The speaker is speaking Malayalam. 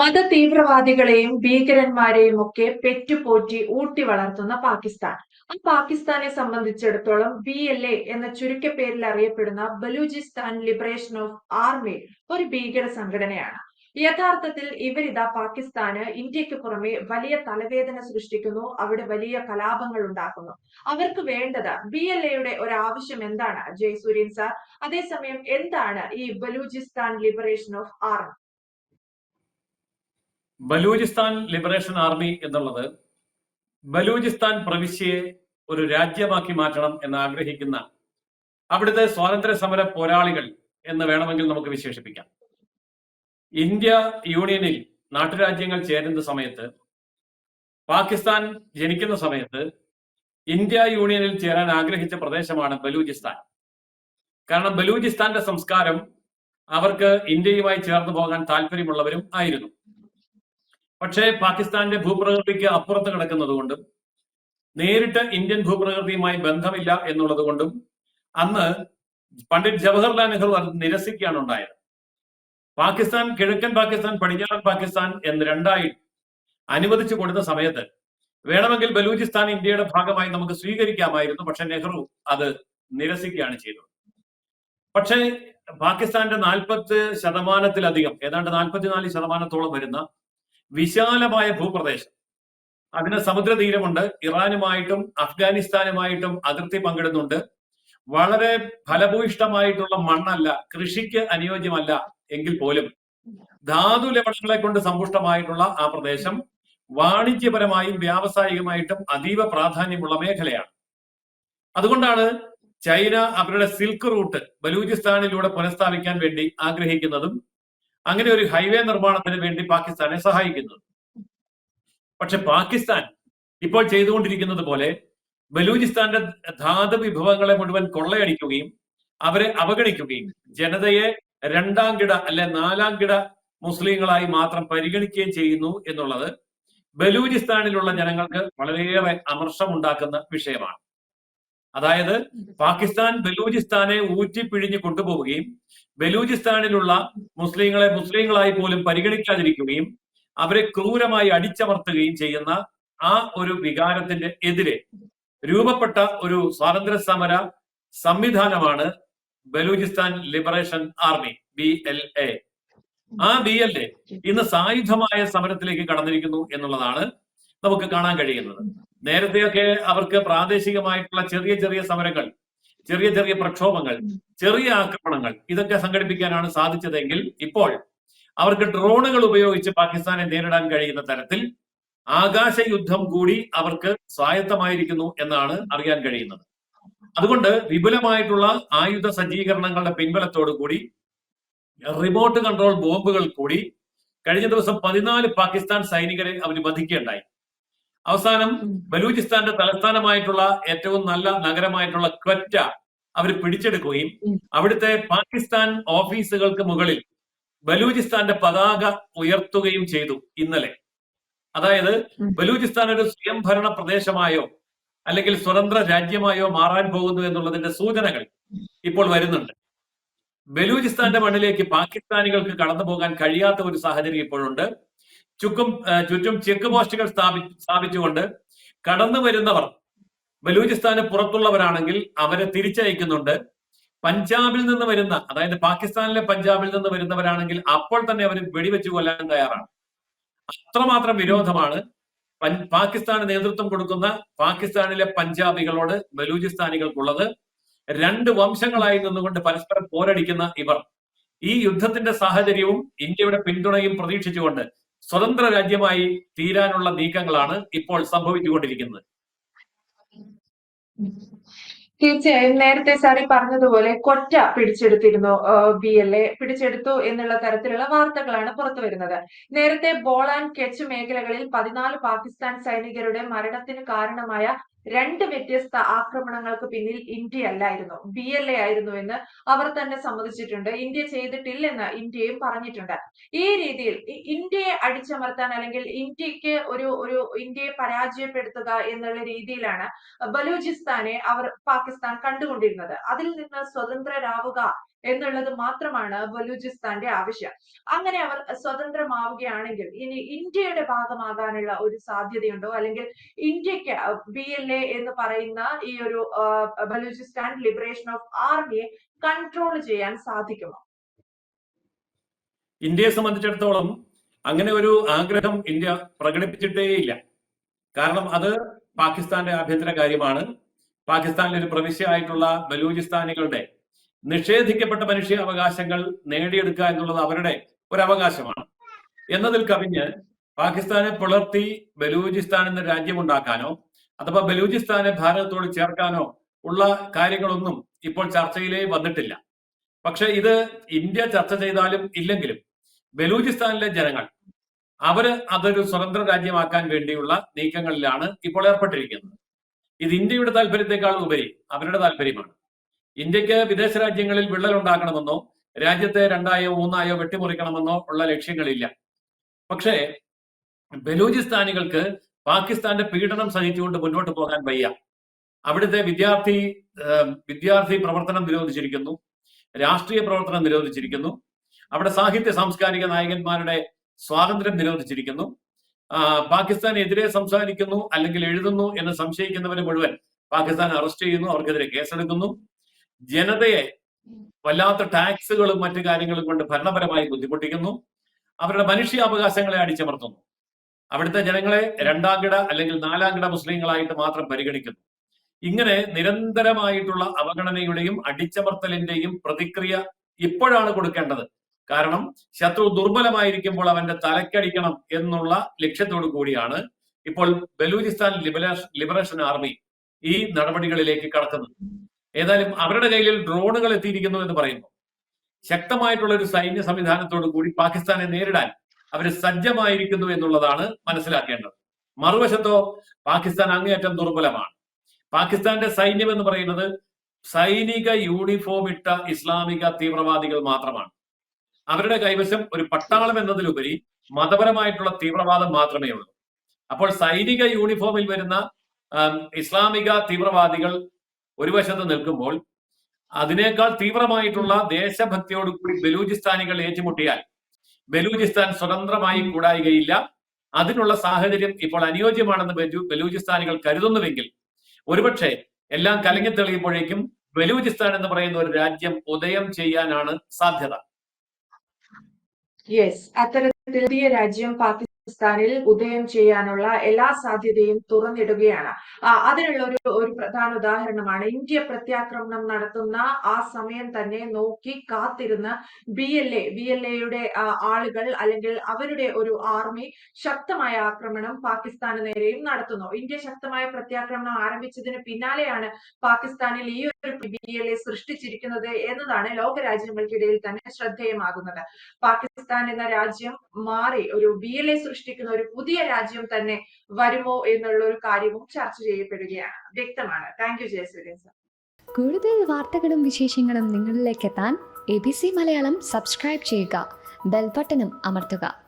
മത തീവ്രവാദികളെയും ഭീകരന്മാരെയും ഒക്കെ പെറ്റുപോറ്റി ഊട്ടി വളർത്തുന്ന പാകിസ്ഥാൻ. ആ പാകിസ്ഥാനെ സംബന്ധിച്ചിടത്തോളം ബി എൽ എ എന്ന ചുരുക്കപ്പേരിൽ അറിയപ്പെടുന്ന ബലൂചിസ്ഥാൻ ലിബറേഷൻ ഓഫ് ആർമി ഒരു ഭീകര സംഘടനയാണ്. യഥാർത്ഥത്തിൽ ഇവരിതാ പാകിസ്ഥാന് ഇന്ത്യയ്ക്ക് പുറമെ വലിയ തലവേദന സൃഷ്ടിക്കുന്നു അവിടെ വലിയ കലാപങ്ങൾ ഉണ്ടാക്കുന്നു. അവർക്ക് വേണ്ടത് ബി എൽ എയുടെ ഒരു ആവശ്യം എന്താണ്? ജയസൂര്യൻ സാർ അതേസമയം എന്താണ് ഈ Balochistan liberation of army Balochistan liberation army എന്നുള്ളത് ബലൂചിസ്ഥാൻ പ്രവിശ്യയെ ഒരു രാജ്യമാക്കി മാറ്റണം എന്ന് ആഗ്രഹിക്കുന്ന അവിടുത്തെ സ്വാതന്ത്ര്യ സമര പോരാളികൾ എന്ന് വേണമെങ്കിൽ നമുക്ക് വിശേഷിപ്പിക്കാം. ഇന്ത്യ യൂണിയനിൽ നാട്ടുരാജ്യങ്ങൾ ചേരുന്ന സമയത്ത് പാകിസ്ഥാൻ ജനിക്കുന്ന സമയത്ത് ഇന്ത്യ യൂണിയനിൽ ചേരാൻ ആഗ്രഹിച്ച പ്രദേശമാണ് ബലൂചിസ്ഥാൻ. കാരണം ബലൂചിസ്ഥാന്റെ സംസ്കാരം അവർക്ക് ഇന്ത്യയുമായി ചേർന്ന് പോകാൻ താല്പര്യമുള്ളവരും ആയിരുന്നു. പക്ഷേ പാകിസ്ഥാന്റെ ഭൂപ്രകൃതിക്ക് അപ്പുറത്ത് കിടക്കുന്നത് കൊണ്ടും നേരിട്ട് ഇന്ത്യൻ ഭൂപ്രകൃതിയുമായി ബന്ധമില്ല എന്നുള്ളത് കൊണ്ടും അന്ന് പണ്ഡിറ്റ് ജവഹർലാൽ നെഹ്റു അത് നിരസിക്കുകയാണ് ഉണ്ടായത്. പാകിസ്ഥാൻ കിഴക്കൻ പാകിസ്ഥാൻ പടിഞ്ഞാറൻ പാകിസ്ഥാൻ എന്ന് രണ്ടായി അനുവദിച്ചു കൊടുത്ത സമയത്ത് വേണമെങ്കിൽ ബലൂചിസ്ഥാൻ ഇന്ത്യയുടെ ഭാഗമായി നമുക്ക് സ്വീകരിക്കാമായിരുന്നു. പക്ഷെ നെഹ്റു അത് നിരസിക്കുകയാണ് ചെയ്തത്. പക്ഷേ പാകിസ്ഥാന്റെ നാൽപ്പത് ശതമാനത്തിലധികം ഏതാണ്ട് നാൽപ്പത്തിനാല് ശതമാനത്തോളം വരുന്ന വിശാലമായ ഭൂപ്രദേശം. അതിന് സമുദ്രതീരമുണ്ട്. ഇറാനുമായിട്ടും അഫ്ഗാനിസ്ഥാനുമായിട്ടും അതിർത്തി പങ്കിടുന്നുണ്ട്. വളരെ ഫലഭൂയിഷ്ടമായിട്ടുള്ള മണ്ണല്ല കൃഷിക്ക് അനുയോജ്യമല്ല എങ്കിൽ പോലും ധാതു ലവണങ്ങളെ കൊണ്ട് സമ്പുഷ്ടമായിട്ടുള്ള ആ പ്രദേശം വാണിജ്യപരമായും വ്യാവസായികമായിട്ടും അതീവ പ്രാധാന്യമുള്ള മേഖലയാണ്. അതുകൊണ്ടാണ് ചൈന അവരുടെ സിൽക്ക് റൂട്ട് ബലൂചിസ്ഥാനിലൂടെ പുനഃസ്ഥാപിക്കാൻ വേണ്ടി ആഗ്രഹിക്കുന്നതും അങ്ങനെ ഒരു ഹൈവേ നിർമ്മാണത്തിന് വേണ്ടി പാകിസ്ഥാനെ സഹായിക്കുന്നത് പക്ഷെ പാകിസ്ഥാൻ ഇപ്പോൾ ചെയ്തുകൊണ്ടിരിക്കുന്നത് പോലെ ബലൂചിസ്ഥാന്റെ ധാതു വിഭവങ്ങളെ മുഴുവൻ കൊള്ളയടിക്കുകയും അവരെ അവഗണിക്കുകയും ജനതയെ രണ്ടാം കിട അല്ലെ നാലാം കിട മുസ്ലിങ്ങളായി മാത്രം പരിഗണിക്കുകയും ചെയ്യുന്നു എന്നുള്ളത് ബലൂചിസ്ഥാനിലുള്ള ജനങ്ങൾക്ക് വളരെയേറെ അമർഷമുണ്ടാക്കുന്ന വിഷയമാണ്. അതായത് പാകിസ്ഥാൻ ബലൂചിസ്ഥാനെ ഊറ്റിപ്പിഴിഞ്ഞ് കൊണ്ടുപോവുകയും ബലൂചിസ്ഥാനിലുള്ള മുസ്ലിങ്ങളെ മുസ്ലിങ്ങളായി പോലും പരിഗണിക്കാതിരിക്കുകയും അവരെ ക്രൂരമായി അടിച്ചമർത്തുകയും ചെയ്യുന്ന ആ ഒരു വികാരത്തിന്റെ എതിരെ രൂപപ്പെട്ട ഒരു സ്വാതന്ത്ര്യ സമര സംവിധാനമാണ് Balochistan liberation army B L A. ആ ബി എൽ എ ഇന്ന് സായുധമായ സമരത്തിലേക്ക് കടന്നിരിക്കുന്നു എന്നുള്ളതാണ് നമുക്ക് കാണാൻ കഴിയുന്നത്. നേരത്തെയൊക്കെ അവർക്ക് പ്രാദേശികമായിട്ടുള്ള ചെറിയ ചെറിയ സമരങ്ങൾ ചെറിയ ചെറിയ പ്രക്ഷോഭങ്ങൾ ചെറിയ ആക്രമണങ്ങൾ ഇതൊക്കെ സംഘടിപ്പിക്കാനാണ് സാധിച്ചതെങ്കിൽ ഇപ്പോൾ അവർക്ക് ഡ്രോണുകൾ ഉപയോഗിച്ച് പാകിസ്ഥാനെ നേരിടാൻ കഴിയുന്ന തരത്തിൽ ആകാശ യുദ്ധം കൂടി അവർക്ക് സ്വായത്തമായിരിക്കുന്നു എന്നാണ് അറിയാൻ കഴിയുന്നത്. അതുകൊണ്ട് വിപുലമായിട്ടുള്ള ആയുധ സജ്ജീകരണങ്ങളുടെ പിൻബലത്തോടു കൂടി റിമോട്ട് കൺട്രോൾ ബോംബുകൾ കൂടി കഴിഞ്ഞ ദിവസം പതിനാല് പാകിസ്ഥാൻ സൈനികരെ അവർ വധിക്കുകയുണ്ടായി. അവസാനം ബലൂചിസ്ഥാന്റെ തലസ്ഥാനമായിട്ടുള്ള ഏറ്റവും നല്ല നഗരമായിട്ടുള്ള ക്വറ്റ അവർ പിടിച്ചെടുക്കുകയും അവിടുത്തെ പാകിസ്ഥാൻ ഓഫീസുകൾക്ക് മുകളിൽ ബലൂചിസ്ഥാന്റെ പതാക ഉയർത്തുകയും ചെയ്തു ഇന്നലെ. അതായത് ബലൂചിസ്ഥാൻ ഒരു സ്വയംഭരണ പ്രദേശമായോ അല്ലെങ്കിൽ സ്വതന്ത്ര രാജ്യമായോ മാറാൻ പോകുന്നു എന്നുള്ളതിന്റെ സൂചനകൾ ഇപ്പോൾ വരുന്നുണ്ട്. ബലൂചിസ്ഥാന്റെ മണ്ണിലേക്ക് പാകിസ്ഥാനികൾക്ക് കടന്നു പോകാൻ കഴിയാത്ത ഒരു സാഹചര്യം ഇപ്പോഴുണ്ട്. ചുക്കും ചുറ്റും ചെക്ക് പോസ്റ്റുകൾ സ്ഥാപി സ്ഥാപിച്ചുകൊണ്ട് കടന്നു വരുന്നവർ ബലൂചിസ്ഥാന് പുറത്തുള്ളവരാണെങ്കിൽ അവരെ തിരിച്ചയക്കുന്നുണ്ട്. പഞ്ചാബിൽ നിന്ന് വരുന്ന അതായത് പാകിസ്ഥാനിലെ പഞ്ചാബിൽ നിന്ന് വരുന്നവരാണെങ്കിൽ അപ്പോൾ തന്നെ അവർ വെടിവെച്ച് കൊല്ലാൻ തയ്യാറാണ്. അത്രമാത്രം വിരോധമാണ്. പാകിസ്ഥാന് നേതൃത്വം കൊടുക്കുന്ന പാകിസ്ഥാനിലെ പഞ്ചാബികളോട് ബലൂചിസ്ഥാനികൾക്കുള്ളത്. രണ്ട് വംശങ്ങളായി നിന്നുകൊണ്ട് പരസ്പരം പോരടിക്കുന്ന ഇവർ. ഈ യുദ്ധത്തിന്റെ സാഹചര്യവും ഇന്ത്യയുടെ പിന്തുണയും പ്രതീക്ഷിച്ചുകൊണ്ട് സ്വതന്ത്ര രാജ്യമായി തീരാനുള്ള നീക്കങ്ങളാണ് ഇപ്പോൾ സംഭവിച്ചുകൊണ്ടിരിക്കുന്നത്. തീർച്ചയായും നേരത്തെ സാറി പറഞ്ഞതുപോലെ കൊറ്റ പിടിച്ചെടുത്തിരുന്നു ബി എൽ എ പിടിച്ചെടുത്തു എന്നുള്ള തരത്തിലുള്ള വാർത്തകളാണ് പുറത്തു വരുന്നത്. നേരത്തെ ആൻഡ് കെച്ച് മേഖലകളിൽ പതിനാല് പാകിസ്ഥാൻ സൈനികരുടെ മരണത്തിന് കാരണമായ രണ്ട് വ്യത്യസ്ത ആക്രമണങ്ങൾക്ക് പിന്നിൽ ഇന്ത്യ അല്ലായിരുന്നു. ബി എൽ എ ആയിരുന്നു എന്ന് അവർ തന്നെ സമ്മതിച്ചിട്ടുണ്ട്. ഇന്ത്യ ചെയ്തിട്ടില്ലെന്ന് ഇന്ത്യയും പറഞ്ഞിട്ടുണ്ട്. ഈ രീതിയിൽ ഇന്ത്യയെ അടിച്ചമർത്താൻ അല്ലെങ്കിൽ ഇന്ത്യയ്ക്ക് ഒരു ഒരു ഇന്ത്യയെ പരാജയപ്പെടുത്തുക എന്നുള്ള രീതിയിലാണ് ബലൂചിസ്ഥാനെ അവർ പാകിസ്ഥാൻ കണ്ടുകൊണ്ടിരുന്നത്. അതിൽ നിന്ന് സ്വതന്ത്രരാവുക എന്നുള്ളത് മാത്രമാണ് ബലൂചിസ്ഥാന്റെ ആവശ്യം. അങ്ങനെ അവർ സ്വതന്ത്രമാവുകയാണെങ്കിൽ ഇനി ഇന്ത്യയുടെ ഭാഗമാകാനുള്ള ഒരു സാധ്യതയുണ്ടോ? അല്ലെങ്കിൽ ഇന്ത്യയ്ക്ക് ബി എൽ എ എന്ന് പറയുന്ന ഈ ഒരു ബലൂചിസ്ഥാൻ ലിബറേഷൻ ഓഫ് ആർമിയെ കൺട്രോൾ ചെയ്യാൻ സാധിക്കുമോ? ഇന്ത്യയെ സംബന്ധിച്ചിടത്തോളം അങ്ങനെ ഒരു ആഗ്രഹം ഇന്ത്യ പ്രകടിപ്പിച്ചിട്ടേയില്ല കാരണം അത് പാകിസ്ഥാന്റെ ആഭ്യന്തര കാര്യമാണ്. പാകിസ്ഥാനിലെ ഒരു പ്രവിശ്യയായിട്ടുള്ള ബലൂചിസ്ഥാനികളുടെ നിഷേധിക്കപ്പെട്ട മനുഷ്യ അവകാശങ്ങൾ നേടിയെടുക്കുക എന്നുള്ളത് അവരുടെ ഒരവകാശമാണ്. എന്നതിൽ കവിഞ്ഞ് പാകിസ്ഥാനെ പുലർത്തി ബലൂചിസ്ഥാൻ എന്ന രാജ്യമുണ്ടാക്കാനോ അഥവാ ബലൂചിസ്ഥാനെ ഭാരതത്തോട് ചേർക്കാനോ ഉള്ള കാര്യങ്ങളൊന്നും ഇപ്പോൾ ചർച്ചയിലേ വന്നിട്ടില്ല. പക്ഷെ ഇത് ഇന്ത്യ ചർച്ച ചെയ്താലും ഇല്ലെങ്കിലും ബലൂചിസ്ഥാനിലെ ജനങ്ങൾ അവർ അതൊരു സ്വതന്ത്ര രാജ്യമാക്കാൻ വേണ്ടിയുള്ള നീക്കങ്ങളിലാണ് ഇപ്പോൾ ഏർപ്പെട്ടിരിക്കുന്നത്. ഇത് ഇന്ത്യയുടെ താല്പര്യത്തെക്കാൾ ഉപരി അവരുടെ താല്പര്യമാണ് ഇന്ത്യയ്ക്ക് വിദേശ രാജ്യങ്ങളിൽ വിള്ളൽ ഉണ്ടാക്കണമെന്നോ രാജ്യത്തെ രണ്ടായോ മൂന്നായോ വെട്ടിമുറിക്കണമെന്നോ ഉള്ള ലക്ഷ്യങ്ങളില്ല. പക്ഷേ ബലൂചിസ്ഥാനികൾക്ക് പാകിസ്ഥാന്റെ പീഡനം സഹിച്ചുകൊണ്ട് മുന്നോട്ട് പോകാൻ വയ്യ. അവിടുത്തെ വിദ്യാർത്ഥി വിദ്യാർത്ഥി പ്രവർത്തനം നിരോധിച്ചിരിക്കുന്നു. രാഷ്ട്രീയ പ്രവർത്തനം നിരോധിച്ചിരിക്കുന്നു. അവിടെ സാഹിത്യ സാംസ്കാരിക നായകന്മാരുടെ സ്വാതന്ത്ര്യം നിരോധിച്ചിരിക്കുന്നു. പാകിസ്ഥാനെതിരെ സംസാരിക്കുന്നു അല്ലെങ്കിൽ എഴുതുന്നു എന്ന് സംശയിക്കുന്നവരെ മുഴുവൻ പാകിസ്ഥാൻ അറസ്റ്റ് ചെയ്യുന്നു. അവർക്കെതിരെ കേസെടുക്കുന്നു. ജനതയെ വല്ലാത്ത ടാക്സുകളും മറ്റു കാര്യങ്ങളും കൊണ്ട് ഭരണപരമായി ബുദ്ധിമുട്ടിക്കുന്നു. അവരുടെ മനുഷ്യാവകാശങ്ങളെ അടിച്ചമർത്തുന്നു. അവിടുത്തെ ജനങ്ങളെ രണ്ടാം കിട അല്ലെങ്കിൽ നാലാം കിട മുസ്ലിങ്ങളായിട്ട് മാത്രം പരിഗണിക്കുന്നു. ഇങ്ങനെ നിരന്തരമായിട്ടുള്ള അവഗണനയുടെയും അടിച്ചമർത്തലിന്റെയും പ്രതിക്രിയ ഇപ്പോഴാണ് കൊടുക്കേണ്ടത്. കാരണം ശത്രു ദുർബലമായിരിക്കുമ്പോൾ അവന്റെ തലക്കടിക്കണം എന്നുള്ള ലക്ഷ്യത്തോടു കൂടിയാണ് ഇപ്പോൾ ബലൂചിസ്ഥാൻ ലിബറേഷൻ ലിബറേഷൻ ആർമി ഈ നടപടികളിലേക്ക് കടക്കുന്നത്. ഏതായാലും അവരുടെ കയ്യിൽ ഡ്രോണുകൾ എത്തിയിരിക്കുന്നു എന്ന് പറയുന്നു. ശക്തമായിട്ടുള്ള ഒരു സൈന്യ സംവിധാനത്തോടു കൂടി പാകിസ്ഥാനെ നേരിടാൻ അവർ സജ്ജമായിരിക്കുന്നു എന്നുള്ളതാണ് മനസ്സിലാക്കേണ്ടത്. മറുവശത്തോ പാകിസ്ഥാൻ അങ്ങേയറ്റം ദുർബലമാണ്. പാകിസ്ഥാന്റെ സൈന്യം എന്ന് പറയുന്നത് സൈനിക യൂണിഫോം ഇട്ട ഇസ്ലാമിക തീവ്രവാദികൾ മാത്രമാണ്. അവരുടെ കൈവശം ഒരു പട്ടാളം എന്നതിലുപരി മതപരമായിട്ടുള്ള തീവ്രവാദം മാത്രമേ ഉള്ളൂ അപ്പോൾ സൈനിക യൂണിഫോമിൽ വരുന്ന ഇസ്ലാമിക തീവ്രവാദികൾ ഒരു വശത്ത് നിൽക്കുമ്പോൾ അതിനേക്കാൾ തീവ്രമായിട്ടുള്ള ദേശഭക്തിയോട് കൂടി ബലൂചിസ്ഥാനികൾ ഏറ്റുമുട്ടിയാൽ ബലൂചിസ്ഥാൻ സ്വതന്ത്രമായി കൂടായികയില്ല. അതിനുള്ള സാഹചര്യം ഇപ്പോൾ അനുയോജ്യമാണെന്ന് ബലൂ- ബലൂചിസ്ഥാനികൾ കരുതുന്നുവെങ്കിൽ ഒരുപക്ഷെ എല്ലാം കലങ്ങി തെളിയുമ്പോഴേക്കും ബലൂചിസ്ഥാൻ എന്ന് പറയുന്ന ഒരു രാജ്യം ഉദയം ചെയ്യാനാണ് സാധ്യത. യെസ് അത്തരത്തിൽ രാജ്യം പാകിസ്ഥാനിൽ ഉദയം ചെയ്യാനുള്ള എല്ലാ സാധ്യതയും തുറന്നിടുകയാണ്. അതിനുള്ള ഒരു ഒരു പ്രധാന ഉദാഹരണമാണ് ഇന്ത്യ പ്രത്യാക്രമണം നടത്തുന്ന ആ സമയം തന്നെ നോക്കി കാത്തിരുന്ന B L A B L എയുടെ ആളുകൾ അല്ലെങ്കിൽ അവരുടെ ഒരു ആർമി ശക്തമായ ആക്രമണം പാകിസ്ഥാന് നേരെയും നടത്തുന്നു. ഇന്ത്യ ശക്തമായ പ്രത്യാക്രമണം ആരംഭിച്ചതിന് പിന്നാലെയാണ് പാകിസ്ഥാനിൽ ഈ ഒരു ബി എൽ എ സൃഷ്ടിച്ചിരിക്കുന്നത് എന്നതാണ് ലോകരാജ്യങ്ങൾക്കിടയിൽ തന്നെ ശ്രദ്ധേയമാകുന്നത്. പാകിസ്ഥാൻ എന്ന രാജ്യം മാറി ഒരു ബി എൽ എ സൃഷ്ടിക്കുന്ന ഒരു പുതിയ രാജ്യം തന്നെ വരുമോ എന്നുള്ള ഒരു കാര്യവും ചർച്ച ചെയ്യപ്പെടുകയാണ്. വ്യക്തമാണ്. താങ്ക് യു ജയസൂര്യൻ സർ കൂടുതൽ വാർത്തകളും വിശേഷങ്ങളും നിങ്ങളിലേക്ക് എത്താൻ A B C Malayalam subscribe ചെയ്യുക. ബെൽബട്ടനും അമർത്തുക.